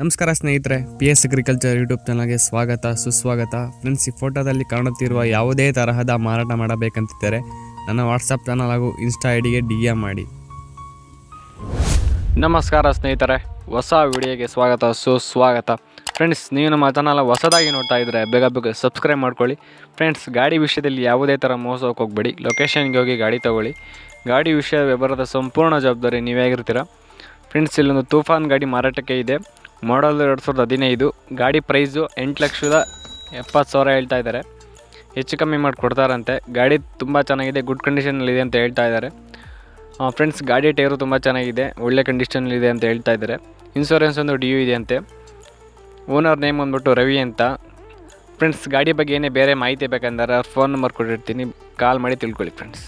ನಮಸ್ಕಾರ ಸ್ನೇಹಿತರೆ P S agriculture YouTube ಚಾನಲ್ಗೆ ಸ್ವಾಗತ, ಸುಸ್ವಾಗತ. ಫ್ರೆಂಡ್ಸ್ ಈ ಫೋಟೋದಲ್ಲಿ ಕಾಣುತ್ತಿರುವ ಯಾವುದೇ ತರಹದ ಮಾರಾಟ ಮಾಡಬೇಕಂತಿದ್ದರೆ ನನ್ನ ವಾಟ್ಸಪ್ ಚಾನಲ್ ಹಾಗೂ ಇನ್ಸ್ಟಾ ಐ ಡಿಗೆ ಡಿ ಮಾಡಿ. ನಮಸ್ಕಾರ ಸ್ನೇಹಿತರೆ, ಹೊಸ ವಿಡಿಯೋಗೆ ಸ್ವಾಗತ, ಸುಸ್ವಾಗತ. ಫ್ರೆಂಡ್ಸ್ ನೀವು ನಮ್ಮ ಚಾನಲ್ ಹೊಸದಾಗಿ ನೋಡ್ತಾ ಇದ್ದರೆ ಬೇಗ ಬೇಗ ಸಬ್ಸ್ಕ್ರೈಬ್ ಮಾಡ್ಕೊಳ್ಳಿ. ಫ್ರೆಂಡ್ಸ್ ಗಾಡಿ ವಿಷಯದಲ್ಲಿ ಯಾವುದೇ ಥರ ಮೋಸಕ್ಕೆ ಹೋಗಬೇಡಿ. ಲೊಕೇಶನ್ಗೆ ಹೋಗಿ ಗಾಡಿ ತೊಗೊಳ್ಳಿ. ಗಾಡಿ ವಿಷಯ ವ್ಯವಹಾರದ ಸಂಪೂರ್ಣ ಜವಾಬ್ದಾರಿ ನೀವೇ ಆಗಿರ್ತೀರ? ಫ್ರೆಂಡ್ಸ್ ಇಲ್ಲೊಂದು ತೂಫಾನ್ ಗಾಡಿ ಮಾರಾಟಕ್ಕೆ ಇದೆ. ಮಾಡಲ್ ಎರಡು ಸಾವಿರದ ಹದಿನೈದು. ಗಾಡಿ ಪ್ರೈಸು ಎಂಟು ಲಕ್ಷದ ಎಪ್ಪತ್ತು ಸಾವಿರ ಹೇಳ್ತಾ ಇದ್ದಾರೆ. ಹೆಚ್ಚು ಕಮ್ಮಿ ಮಾಡಿ ಕೊಡ್ತಾರಂತೆ. ಗಾಡಿ ತುಂಬ ಚೆನ್ನಾಗಿದೆ, ಗುಡ್ ಕಂಡೀಷನಲ್ಲಿದೆ ಅಂತ ಹೇಳ್ತಾ ಇದ್ದಾರೆ. ಫ್ರೆಂಡ್ಸ್, ಗಾಡಿ ಟೈರು ತುಂಬ ಚೆನ್ನಾಗಿದೆ, ಒಳ್ಳೆ ಕಂಡೀಷನಲ್ಲಿದೆ ಅಂತ ಹೇಳ್ತಾ ಇದ್ದಾರೆ. ಇನ್ಶೂರೆನ್ಸ್ ಒಂದು ಡಿ ಯು ಇದೆ ಅಂತೆ. ಓನರ್ ನೇಮ್ ಬಂದ್ಬಿಟ್ಟು ರವಿ ಅಂತ. ಫ್ರೆಂಡ್ಸ್, ಗಾಡಿ ಬಗ್ಗೆ ಏನೇ ಬೇರೆ ಮಾಹಿತಿ ಬೇಕಂದ್ರೆ ಫೋನ್ ನಂಬರ್ ಕೊಟ್ಟಿರ್ತೀನಿ. ಕಾಲ್ ಮಾಡಿ ತಿಳ್ಕೊಳ್ಳಿ, ಫ್ರೆಂಡ್ಸ್.